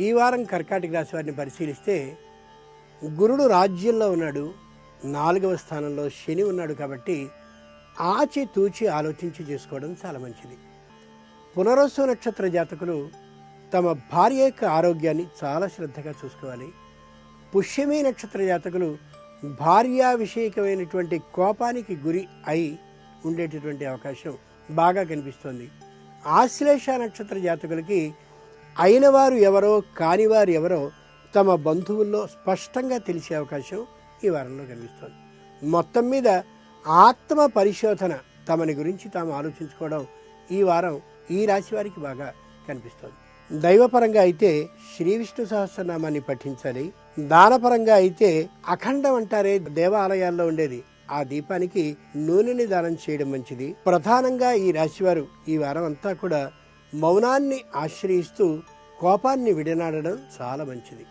ఈ వారం కర్కాటక రాశి వారిని పరిశీలిస్తే గురుడు రాజ్యంలో ఉన్నాడు నాలుగవ స్థానంలో శని ఉన్నాడు కాబట్టి ఆచి తూచి ఆలోచించి చేసుకోవడం చాలా మంచిది. పునరస్సు నక్షత్ర జాతకులు తమ భార్య యొక్క ఆరోగ్యాన్ని చాలా శ్రద్ధగా చూసుకోవాలి. పుష్యమి నక్షత్ర జాతకులు భార్యా విషయకమైనటువంటి కోపానికి గురి అయి ఉండేటటువంటి అవకాశం బాగా కనిపిస్తోంది. ఆశ్లేష నక్షత్ర జాతకులకి అయినవారు ఎవరో కానివారు ఎవరో తమ బంధువుల్లో స్పష్టంగా తెలిసే అవకాశం ఈ వారంలో కనిపిస్తోంది. మొత్తం మీద ఆత్మ పరిశోధన తమని గురించి తాము ఆలోచించుకోవడం ఈ వారం ఈ రాశి వారికి బాగా కనిపిస్తోంది. దైవపరంగా అయితే శ్రీ విష్ణు సహస్రనామాన్ని పఠించాలి. దానపరంగా అయితే అఖండం అంటారే దేవాలయాల్లో ఉండేది. ఆ దీపానికి నూనెని దానం చేయడం మంచిది. ప్రధానంగా ఈ రాశివారు ఈ వారం అంతా కూడా మౌనాన్ని ఆశ్రయిస్తూ కోపాన్ని విడనాడడం చాలా మంచిది.